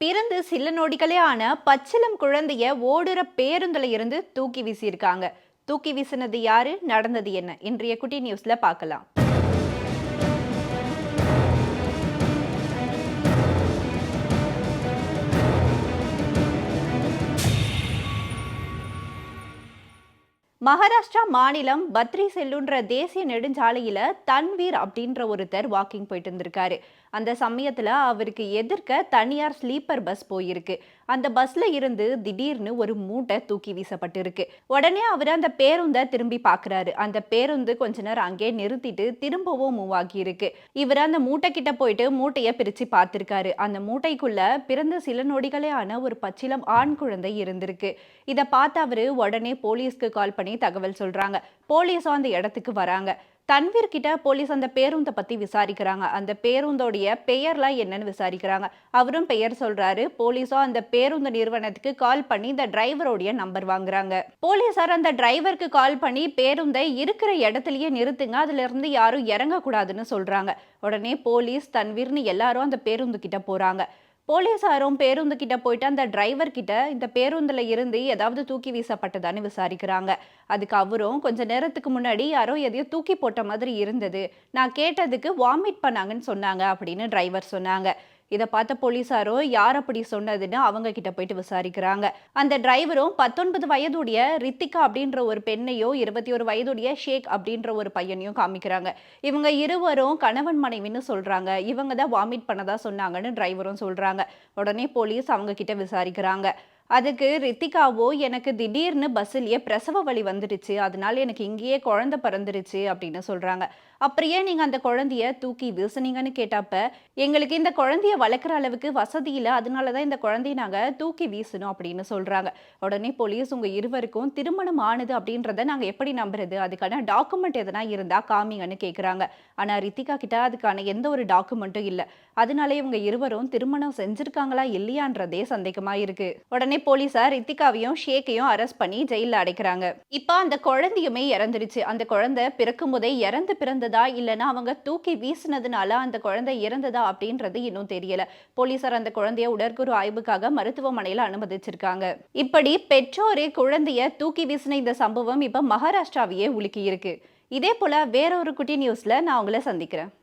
பிறந்து சில நொடிகளே ஆன பச்சிலம் குழந்தைய ஓடுற பேருந்துல இருந்து தூக்கி வீசியிருக்காங்க. தூக்கி வீசினது யாரு? நடந்தது என்ன? இன்றைய குட்டி நியூஸ்ல பார்க்கலாம். மகாராஷ்டிரா மாநிலம் பத்ரி செல்லுன்ற தேசிய நெடுஞ்சாலையில தன்வீர் அப்படின்ற ஒருத்தர் வாக்கிங் போயிட்டு இருந்திருக்காரு. அந்த சமயத்துல அவருக்கு எதிர்க்க தனியார் ஸ்லீப்பர் பஸ் போயிருக்கு. அந்த பஸ்ல இருந்து திடீர்னு ஒரு மூட்டை தூக்கி வீசப்பட்டிருக்கு. உடனே அவர் அந்த பேருந்தை திரும்பி பார்க்குறாரு அந்த பேருந்து கொஞ்ச நேரம் அங்கே நிறுத்திட்டு திரும்பவும் மூவ் ஆகி இருக்கு இவர் அந்த மூட்டை கிட்ட போயிட்டு மூட்டையை பிரிச்சு பார்த்திருக்காரு. அந்த மூட்டைக்குள்ள பிறந்த சில நொடிகளே ஆன ஒரு பச்சிலம் ஆண் குழந்தை இருந்திருக்கு. இதை பார்த்து அவரு உடனே போலீஸ்க்கு கால் பண்ணி தகவல் சொல்றாங்க. போலீஸும் அந்த இடத்துக்கு வராங்க. தன்வீர் கிட்ட போலீஸ் அந்த பேருந்தை பத்தி விசாரிக்கிறாங்க. அந்த பேருந்தோடைய பெயர்லாம் என்னன்னு விசாரிக்கிறாங்க. அவரும் பெயர் சொல்றாரு. போலீஸும் அந்த பேருந்து நிறுவனத்துக்கு கால் பண்ணி இந்த டிரைவரோடைய நம்பர் வாங்குறாங்க. போலீஸார் அந்த டிரைவருக்கு கால் பண்ணி பேருந்தை இருக்கிற இடத்துலயே நிறுத்துங்க. அதுல இருந்து யாரும் இறங்கக்கூடாதுன்னு சொல்றாங்க. உடனே போலீஸ் தன்வீர்னு எல்லாரும் அந்த பேருந்து கிட்ட போறாங்க. போலீஸாரும் பேருந்து கிட்ட போயிட்டு அந்த டிரைவர் கிட்ட இந்த பேருந்துல இருந்து ஏதாவது தூக்கி வீசப்பட்டதான்னு விசாரிக்கிறாங்க. அதுக்கு அவரும் கொஞ்ச நேரத்துக்கு முன்னாடி யாரோ எதையோ தூக்கி போட்ட மாதிரி இருந்தது. நான் கேட்டதுக்கு வாமிட் பண்ணாங்கன்னு சொன்னாங்க அப்படின்னு டிரைவர் சொன்னாங்க. இதை பார்த்த போலீசாரோ யார் அப்படி சொன்னதுன்னு அவங்க கிட்ட போயிட்டு விசாரிக்கிறாங்க. அந்த டிரைவரும் பத்தொன்பது வயதுடைய ரித்திகா அப்படின்ற ஒரு பெண்ணையும் இருபத்தி ஒரு வயதுடைய ஷேக் அப்படின்ற ஒரு பையனையும் காமிக்கிறாங்க. இவங்க இருவரும் கணவன் மனைவின்னு சொல்றாங்க. இவங்க தான் வாமிட் பண்ணதா சொன்னாங்கன்னு டிரைவரும் சொல்றாங்க. உடனே போலீஸ் அவங்க கிட்ட விசாரிக்கிறாங்க. அதுக்கு ரித்திகாவோ எனக்கு திடீர்னு பஸ்ஸிலேயே பிரசவ வலி வந்துடுச்சு. அதனால எனக்கு இங்கேயே குழந்தை பிறந்துருச்சு அப்படின்னு சொல்கிறாங்க அப்புறம் ஏன் நீங்கள் அந்த குழந்தைய தூக்கி வீசுனீங்கன்னு கேட்டப்ப எங்களுக்கு இந்த குழந்தைய வளர்க்குற அளவுக்கு வசதி இல்லை. அதனால தான் இந்த குழந்தைய நாங்கள் தூக்கி வீசணும் அப்படின்னு சொல்கிறாங்க உடனே போலீஸ் உங்கள் இருவருக்கும் திருமணம் ஆனது அப்படின்றத நாங்கள் எப்படி நம்புறது? அதுக்கான டாக்குமெண்ட் எதனா இருந்தால் காமிங்கன்னு கேட்குறாங்க ஆனால் ரித்திகா கிட்ட அதுக்கான எந்த ஒரு டாக்குமெண்ட்டும் இல்லை. அதனால இவங்க இருவரும் திருமணம் செஞ்சுருக்காங்களா இல்லையான்றதே சந்தேகமாக இருக்குது உடனே போலீசார் ரித்திகாவையும் ஷேக்கையும் அரெஸ்ட் பண்ணி ஜெயிலில் அடைக்கிறாங்க. இப்போ அந்த குழந்தையுமே இறந்துருச்சு. அந்த குழந்தை பிறக்கும் போதே இறந்து பிறந்ததா இல்லைன்னா அவங்க தூக்கி வீசினதுனால அந்த குழந்தை இறந்ததா அப்படின்றது இன்னும் தெரியல. போலீசார் அந்த குழந்தைய உடற்குறு ஆய்வுக்காக மருத்துவமனையில் அனுமதிச்சிருக்காங்க. இப்படி பெற்றோரே குழந்தைய தூக்கி வீசின இந்த சம்பவம் இப்போ மகாராஷ்டிராவையே உலுக்கி இருக்கு இதே போல வேற ஒரு குட்டி நியூஸ்ல நான் உங்களை சந்திக்கிறேன்.